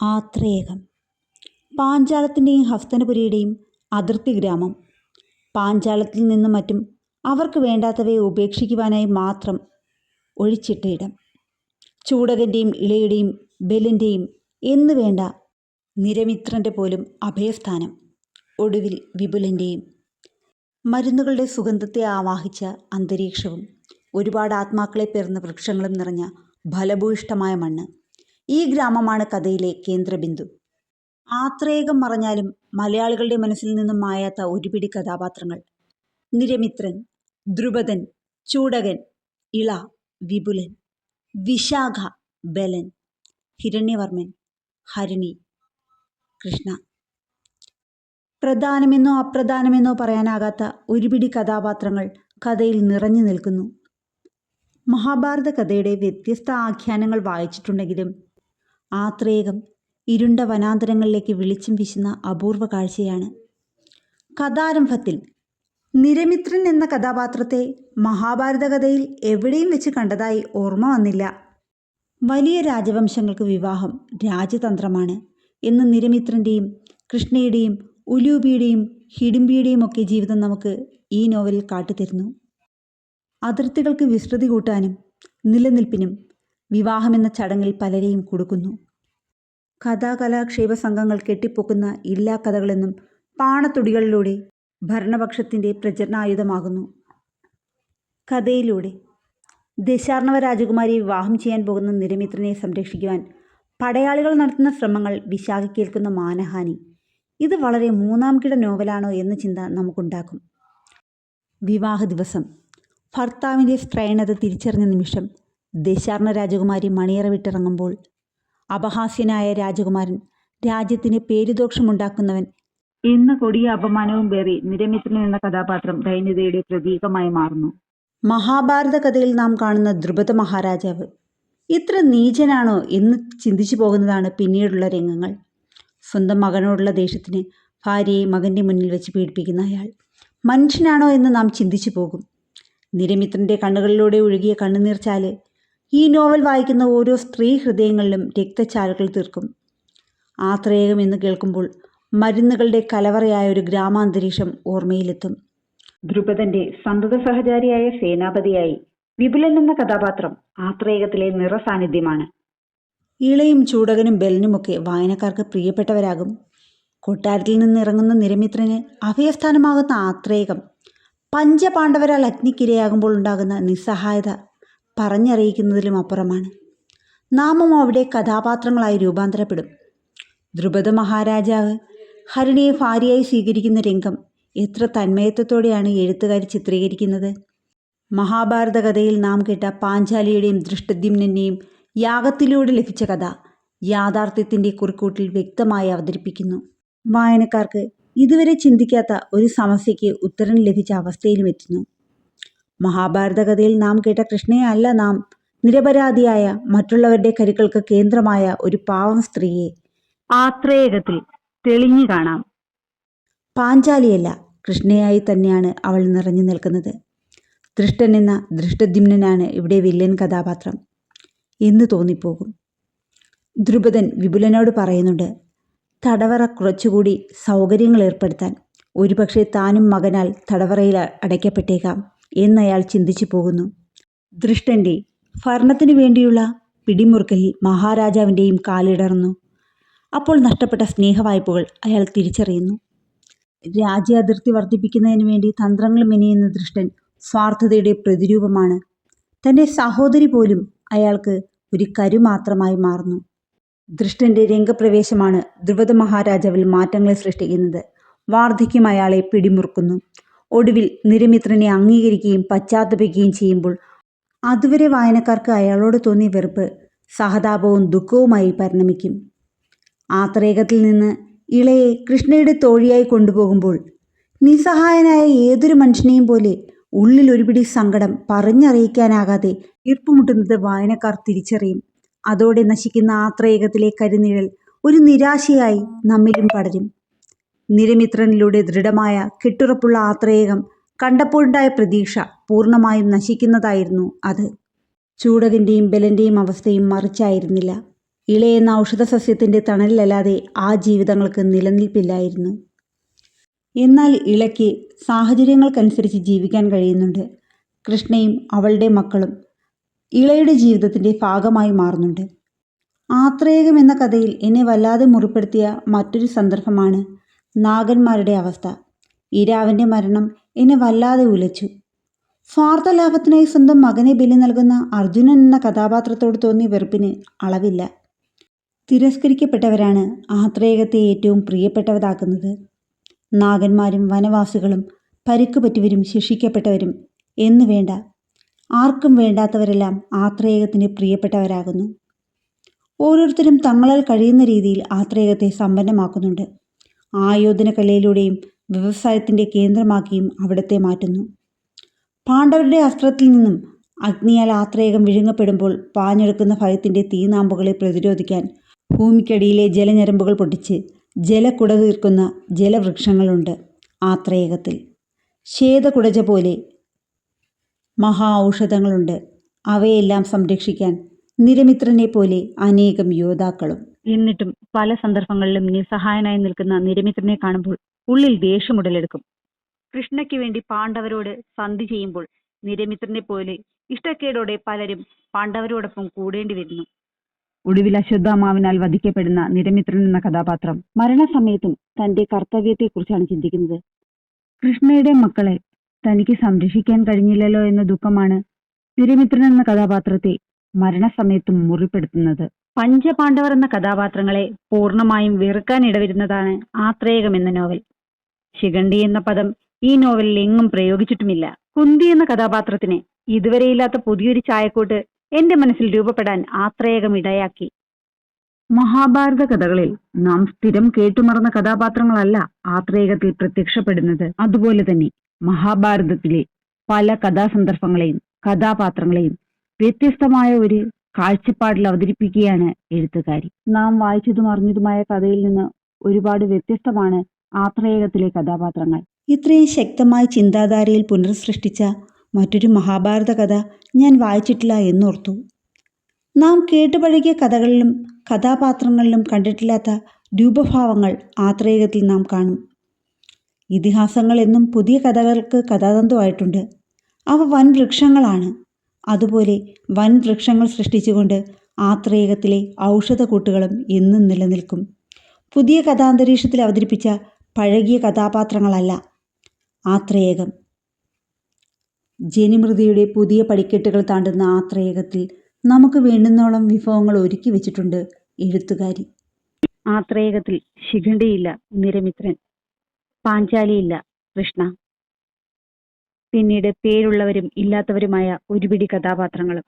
ആത്രേയകം പാഞ്ചാലത്തിന്റെയും ഹസ്തനപുരിയുടെയും അതിർത്തി ഗ്രാമം. പാഞ്ചാലത്തിൽ നിന്നും മറ്റും അവർക്ക് വേണ്ടാത്തവയെ ഉപേക്ഷിക്കുവാനായി മാത്രം ഒഴിച്ചിട്ട ഇടം. ചൂടകന്റെയും ഇളയുടെയും ബലിന്റെയും എന്നു വേണ്ട നിരമിത്രന്റെ പോലും അഭയസ്ഥാനം ഒടുവിൽ വിപുലന്റെയും മരുന്നുകളുടെ സുഗന്ധത്തെ ആവാഹിച്ച അന്തരീക്ഷവും ഒരുപാട് ആത്മാക്കളെ പേർന്ന വൃക്ഷങ്ങളും നിറഞ്ഞ ഫലഭൂയിഷ്ടമായ മണ്ണ് ഈ ഗ്രാമമാണ് കഥയിലെ കേന്ദ്രബിന്ദു. ആത്രേകം മറഞ്ഞാലും മലയാളികളുടെ മനസ്സിൽ നിന്നും മായാത്ത ഒരുപിടി കഥാപാത്രങ്ങൾ. നിരമിത്രൻ ദ്രുപദൻ ചൂടകൻ ഇള വിപുലൻ വിശാഖ ബലൻ ഹിരണ്യവർമ്മൻ ഹരിണി കൃഷ്ണ. പ്രധാനമെന്നോ അപ്രധാനമെന്നോ പറയാനാകാത്ത ഒരുപിടി കഥാപാത്രങ്ങൾ കഥയിൽ നിറഞ്ഞു നിൽക്കുന്നു. മഹാഭാരത കഥയുടെ വ്യത്യസ്ത ആഖ്യാനങ്ങൾ വായിച്ചിട്ടുണ്ടെങ്കിലും ആത്രേയകം ഇരുണ്ട വനാന്തരങ്ങളിലേക്ക് വിളിച്ചും വീശുന്ന അപൂർവ കാഴ്ചയാണ്. കഥാരംഭത്തിൽ നിരമിത്രൻ എന്ന കഥാപാത്രത്തെ മഹാഭാരത കഥയിൽ എവിടെയും വെച്ച് കണ്ടതായി ഓർമ്മ വന്നില്ല. വലിയ രാജവംശങ്ങൾക്ക് വിവാഹം രാജതന്ത്രമാണ് എന്ന് നിരമിത്രന്റെയും കൃഷ്ണയുടെയും ഉലൂബിയുടെയും ഹിഡിംബിയുടെയും ഒക്കെ ജീവിതം നമുക്ക് ഈ നോവലിൽ കാട്ടിത്തരുന്നു. അതിർത്തികൾക്ക് വിസ്തൃതി കൂട്ടാനും നിലനിൽപ്പിനും വിവാഹമെന്ന ചടങ്ങിൽ പലരെയും കൊടുക്കുന്നു. കഥാകലാക്ഷേപ സംഘങ്ങൾ കെട്ടിപ്പൊക്കുന്ന ഇല്ലാ കഥകളെന്നും പാണത്തുടികളിലൂടെ ഭരണപക്ഷത്തിന്റെ പ്രചരണായുധമാകുന്നു. കഥയിലൂടെ ദശാർണവ രാജകുമാരി വിവാഹം ചെയ്യാൻ പോകുന്ന നിരമിത്രനെ സംരക്ഷിക്കുവാൻ പടയാളികൾ നടത്തുന്ന ശ്രമങ്ങൾ വിശാഖിക്കേൽക്കുന്ന മാനഹാനി. ഇത് വളരെ മൂന്നാം കിട നോവലാണോ എന്ന ചിന്ത നമുക്കുണ്ടാക്കും. വിവാഹ ദിവസം. ഭർത്താവിന്റെ സ്ത്രൈണത തിരിച്ചറിഞ്ഞ നിമിഷം ദശാർണ രാജകുമാരി മണിയറ വിട്ടിറങ്ങുമ്പോൾ അപഹാസ്യനായ രാജകുമാരൻ രാജ്യത്തിന് പേരുദോഷമുണ്ടാക്കുന്നവൻ എന്ന കൊടിയ അപമാനവും പേറി നിരമിത്രൻ എന്ന കഥാപാത്രം ദൈന്യതയുടെ പ്രതീകമായി മാറുന്നു. മഹാഭാരത കഥയിൽ നാം കാണുന്ന ദ്രുപദ മഹാരാജാവ് ഇത്ര നീചനാണോ എന്ന് ചിന്തിച്ചു പോകുന്നതാണ് പിന്നീടുള്ള രംഗങ്ങൾ. സ്വന്തം മകനോടുള്ള ദേഷ്യത്തിന് ഭാര്യയെ മകന്റെ മുന്നിൽ വെച്ച് പീഡിപ്പിക്കുന്ന അയാൾ മനുഷ്യനാണോ എന്ന് നാം ചിന്തിച്ചു പോകും. നിരമിത്രന്റെ കണ്ണുകളിലൂടെ ഒഴുകിയ കണ്ണുനീർ ചാൽ ഈ നോവൽ വായിക്കുന്ന ഓരോ സ്ത്രീ ഹൃദയങ്ങളിലും രക്തച്ചാലുകൾ തീർക്കും. ആത്രേയകം എന്ന് കേൾക്കുമ്പോൾ മരുന്നുകളുടെ കലവറയായ ഒരു ഗ്രാമാന്തരീക്ഷം ഓർമ്മയിലെത്തും. ധ്രുപദന്റെ സന്തത സഹചാരിയായ സേനാപതിയായി വിപുലൻ എന്ന കഥാപാത്രം ആത്രേയകത്തിലെ നിറസാന്നിധ്യമാണ്. ഇളയും ചൂടകനും ബലനുമൊക്കെ വായനക്കാർക്ക് പ്രിയപ്പെട്ടവരാകും. കൊട്ടാരത്തിൽ നിന്ന് ഇറങ്ങുന്ന നിരമിത്രന് അഭയസ്ഥാനമാകുന്ന ആത്രേയകം പഞ്ചപാണ്ഡവരാൽ അഗ്നിക്കിരയാകുമ്പോൾ ഉണ്ടാകുന്ന നിസ്സഹായത പറഞ്ഞറിയിക്കുന്നതിലും അപ്പുറമാണ്. നാമം അവിടെ കഥാപാത്രങ്ങളായി രൂപാന്തരപ്പെടും. ദ്രുപദ മഹാരാജാവ് ഹരിണിയെ ഭാര്യയായി സ്വീകരിക്കുന്ന രംഗം എത്ര തന്മയത്വത്തോടെയാണ് എഴുത്തുകാർ ചിത്രീകരിക്കുന്നത്. മഹാഭാരത കഥയിൽ നാം കേട്ട പാഞ്ചാലിയുടെയും ദൃഷ്ടദ്യുമ്നെയും യാഗത്തിലൂടെ ലഭിച്ച കഥ യാഥാർത്ഥ്യത്തിന്റെ കുറിക്കൂട്ടിൽ വ്യക്തമായി അവതരിപ്പിക്കുന്നു. വായനക്കാർക്ക് ഇതുവരെ ചിന്തിക്കാത്ത ഒരു സമസ്യയ്ക്ക് ഉത്തരം ലഭിച്ച അവസ്ഥയിലും എത്തുന്നു. മഹാഭാരത കഥയിൽ നാം കേട്ട കൃഷ്ണയെ അല്ല നാം. നിരപരാധിയായ മറ്റുള്ളവരുടെ കരുക്കൾക്ക് കേന്ദ്രമായ ഒരു പാവം സ്ത്രീയെ ആത്രേയകത്തിൽ തെളിഞ്ഞു കാണാം. പാഞ്ചാലിയല്ല കൃഷ്ണയായി തന്നെയാണ് അവൾ നിറഞ്ഞു നിൽക്കുന്നത്. ദൃഷ്ടൻ എന്ന ദൃഷ്ടദ്യുമ്നാണ് ഇവിടെ വില്ലൻ കഥാപാത്രം. എന്ന് തോന്നിപ്പോകും. ദ്രുപദൻ വിപുലനോട് പറയുന്നുണ്ട് തടവറ കുറച്ചുകൂടി സൗകര്യങ്ങൾ ഏർപ്പെടുത്താൻ. ഒരുപക്ഷെ താനും മകനാൽ തടവറയിൽ അടയ്ക്കപ്പെട്ടേക്കാം. എന്നയാൾ ചിന്തിച്ചു പോകുന്നു. ദൃഷ്ടന്റെ ഭരണത്തിനു വേണ്ടിയുള്ള പിടിമുറുക്കലിൽ മഹാരാജാവിന്റെയും കാലിടർന്നു. അപ്പോൾ നഷ്ടപ്പെട്ട സ്നേഹവായ്പകൾ അയാൾ തിരിച്ചറിയുന്നു. രാജ്യാതിർത്തി വർദ്ധിപ്പിക്കുന്നതിന് വേണ്ടി തന്ത്രങ്ങൾ മെനയുന്ന ദൃഷ്ടൻ സ്വാർത്ഥതയുടെ പ്രതിരൂപമാണ്. തന്റെ സഹോദരി പോലും അയാൾക്ക് ഒരു കരു മാത്രമായി മാറുന്നു. ദൃഷ്ടന്റെ രംഗപ്രവേശമാണ് ദ്രുപദ മഹാരാജാവിൽ മാറ്റങ്ങളെ സൃഷ്ടിക്കുന്നത്. വാർദ്ധക്യം അയാളെ പിടിമുറുക്കുന്നു. ഒടുവിൽ നിരമിത്രനെ അംഗീകരിക്കുകയും പശ്ചാത്തപിക്കുകയും ചെയ്യുമ്പോൾ അതുവരെ വായനക്കാർക്ക് അയാളോട് തോന്നിയ വെറുപ്പ് സഹതാപവും ദുഃഖവുമായി പരിണമിക്കും. ആത്രേകത്തിൽ നിന്ന് ഇളയെ കൃഷ്ണയുടെ തോഴിയായി കൊണ്ടുപോകുമ്പോൾ നിസ്സഹായനായ ഏതൊരു മനുഷ്യനെയും പോലെ ഉള്ളിൽ ഒരുപിടി സങ്കടം പറഞ്ഞറിയിക്കാനാകാതെ ഈർപ്പുമുട്ടുന്നത് വായനക്കാർ തിരിച്ചറിയും. അതോടെ നശിക്കുന്ന ആത്രേകത്തിലെ കരുനിഴൽ ഒരു നിരാശയായി നമ്മിലും പടരും. നിരമിത്രനിലൂടെ ദൃഢമായ കെട്ടുറപ്പുള്ള ആത്രേയകം കണ്ടപ്പോഴുണ്ടായ പ്രതീക്ഷ പൂർണമായും നശിക്കുന്നതായിരുന്നു അത്. ചൂടകന്റെയും ബലന്റെയും അവസ്ഥയും മറിച്ചായിരുന്നില്ല. ഇളയെന്ന ഔഷധസസ്യത്തിന്റെ തണലിലല്ലാതെ ആ ജീവിതങ്ങൾക്ക് നിലനിൽപ്പില്ലായിരുന്നു. എന്നാൽ ഇളയ്ക്ക് സാഹചര്യങ്ങൾക്കനുസരിച്ച് ജീവിക്കാൻ കഴിയുന്നുണ്ട്. കൃഷ്ണയും അവളുടെ മക്കളും ഇളയുടെ ജീവിതത്തിന്റെ ഭാഗമായി മാറുന്നുണ്ട്. ആത്രേയകം എന്ന കഥയിൽ എന്നെ വല്ലാതെ മുറിപ്പെടുത്തിയ മറ്റൊരു സന്ദർഭമാണ് നാഗന്മാരുടെ അവസ്ഥ. ഇരാവിന്റെ മരണം എന്നെ വല്ലാതെ ഉലച്ചു. സ്വാർത്ഥ ലാഭത്തിനായി സ്വന്തം മകനെ ബലി നൽകുന്ന അർജുനൻ എന്ന കഥാപാത്രത്തോട് തോന്നിയ വെറുപ്പിന് അളവില്ല. തിരസ്കരിക്കപ്പെട്ടവരാണ് ആത്രേയകത്തെ ഏറ്റവും പ്രിയപ്പെട്ടവരാക്കുന്നത്. നാഗന്മാരും വനവാസികളും പരിക്കുപറ്റിയവരും ശിക്ഷിക്കപ്പെട്ടവരും എന്നു വേണ്ട. ആർക്കും വേണ്ടാത്തവരെല്ലാം ആത്രേയകത്തിന് പ്രിയപ്പെട്ടവരാകുന്നു. ഓരോരുത്തരും തങ്ങളാൽ കഴിയുന്ന രീതിയിൽ ആത്രേയത്തെ സമ്പന്നമാക്കുന്നുണ്ട്. ആയോധന കലയിലൂടെയും വ്യവസായത്തിന്റെ കേന്ദ്രമാക്കിയും അവിടത്തെ മാറ്റുന്നു. പാണ്ഡവരുടെ അസ്ത്രത്തിൽ നിന്നും അഗ്നിയാൽ ആത്രേകം വിഴുങ്ങപ്പെടുമ്പോൾ പാഞ്ഞെടുക്കുന്ന ഭയത്തിന്റെ തീനാമ്പുകളെ പ്രതിരോധിക്കാൻ ഭൂമിക്കടിയിലെ ജലഞരമ്പുകൾ പൊട്ടിച്ച് ജലക്കുട തീർക്കുന്ന ജലവൃക്ഷങ്ങളുണ്ട് ആത്രേയകത്തിൽ ശ്വേതകുടജ പോലെ മഹാ ഔഷധങ്ങളുണ്ട്. അവയെല്ലാം സംരക്ഷിക്കാൻ നിരമിത്രനെ പോലെ അനേകം യോദ്ധാക്കളും എന്നിട്ടും പല സന്ദർഭങ്ങളിലും നിസ്സഹായനായി നിൽക്കുന്ന നിരമിത്രനെ കാണുമ്പോൾ ഉള്ളിൽ ദേഷ്യമുടലെടുക്കും. കൃഷ്ണയ്ക്ക് വേണ്ടി പാണ്ഡവരോട് സന്ധി ചെയ്യുമ്പോൾ നിരമിത്രനെ പോലെ ഇഷ്ടക്കേടോടെ പലരും പാണ്ഡവരോടൊപ്പം കൂടേണ്ടി വരുന്നു. ഒടുവിൽ അശ്വത്ഥാമാവിനാൽ വധിക്കപ്പെടുന്ന നിരമിത്രൻ എന്ന കഥാപാത്രം മരണസമയത്തും തന്റെ കർത്തവ്യത്തെക്കുറിച്ചാണ് ചിന്തിക്കുന്നത്. കൃഷ്ണയുടെ മക്കളെ തനിക്ക് സംരക്ഷിക്കാൻ കഴിഞ്ഞില്ലല്ലോ എന്ന ദുഃഖമാണ് നിരമിത്രൻ എന്ന കഥാപാത്രത്തെ മരണസമയത്തും മുറിപ്പെടുത്തുന്നത്. പഞ്ചപാണ്ഡവർ എന്ന കഥാപാത്രങ്ങളെ പൂർണമായും വെറുക്കാൻ ഇടവരുന്നതാണ് ആത്രേയകം എന്ന നോവൽ. ശിഖണ്ഡി എന്ന പദം ഈ നോവലിൽ എങ്ങും പ്രയോഗിച്ചിട്ടുമില്ല. കുന്തി എന്ന കഥാപാത്രത്തിന് ഇതുവരെയില്ലാത്ത പുതിയൊരു ചായക്കൂട്ട് എന്റെ മനസ്സിൽ രൂപപ്പെടാൻ ആത്രേയകം ഇടയാക്കി. മഹാഭാരത കഥകളിൽ നാം സ്ഥിരം കേട്ടുമറന്ന കഥാപാത്രങ്ങളല്ല ആത്രേയകത്തിൽ പ്രത്യക്ഷപ്പെടുന്നത്. അതുപോലെ തന്നെ മഹാഭാരതത്തിലെ പല കഥാസന്ദർഭങ്ങളെയും കഥാപാത്രങ്ങളെയും വ്യത്യസ്തമായ ഒരു കാഴ്ചപ്പാടിൽ അവതരിപ്പിക്കുകയാണ് എഴുത്തുകാരി. നാം വായിച്ചതും അറിഞ്ഞതുമായ കഥയിൽ നിന്ന് ഒരുപാട് വ്യത്യസ്തമാണ് ആത്രേയകത്തിലെ കഥാപാത്രങ്ങൾ. ഇത്രയും ശക്തമായ ചിന്താധാരയിൽ പുനർസൃഷ്ടിച്ച മറ്റൊരു മഹാഭാരത കഥ ഞാൻ വായിച്ചിട്ടില്ല എന്നോർത്തു. നാം കേട്ടുപഴകിയ കഥകളിലും കഥാപാത്രങ്ങളിലും കണ്ടിട്ടില്ലാത്ത രൂപഭാവങ്ങൾ ആത്രേയകത്തിൽ നാം കാണും. ഇതിഹാസങ്ങൾ എന്നും പുതിയ കഥകൾക്ക് കഥാതന്തുവായിട്ടുണ്ട്. അവ വൻ വൃക്ഷങ്ങളാണ് അതുപോലെ വൻ വൃക്ഷങ്ങൾ സൃഷ്ടിച്ചുകൊണ്ട് ആത്രേയകത്തിലെ ഔഷധക്കൂട്ടുകളും എന്നും നിലനിൽക്കും. പുതിയ കഥാന്തരീക്ഷത്തിൽ അവതരിപ്പിച്ച പഴകിയ കഥാപാത്രങ്ങളല്ല ആത്രേയകം ജനിമൃതിയുടെ പുതിയ പടിക്കെട്ടുകൾ താണ്ടുന്ന ആത്രേയകത്തിൽ നമുക്ക് വേണ്ടുന്നോളം വിഭവങ്ങൾ ഒരുക്കി വെച്ചിട്ടുണ്ട് എഴുത്തുകാരി. ആത്രേയകത്തിൽ ശിഖണ്ഡിയില്ല നിരമിത്രൻ. പാഞ്ചാലിയില്ല കൃഷ്ണ. പിന്നീട് പേരുള്ളവരും ഇല്ലാത്തവരുമായ ഒരുപിടി കഥാപാത്രങ്ങളും.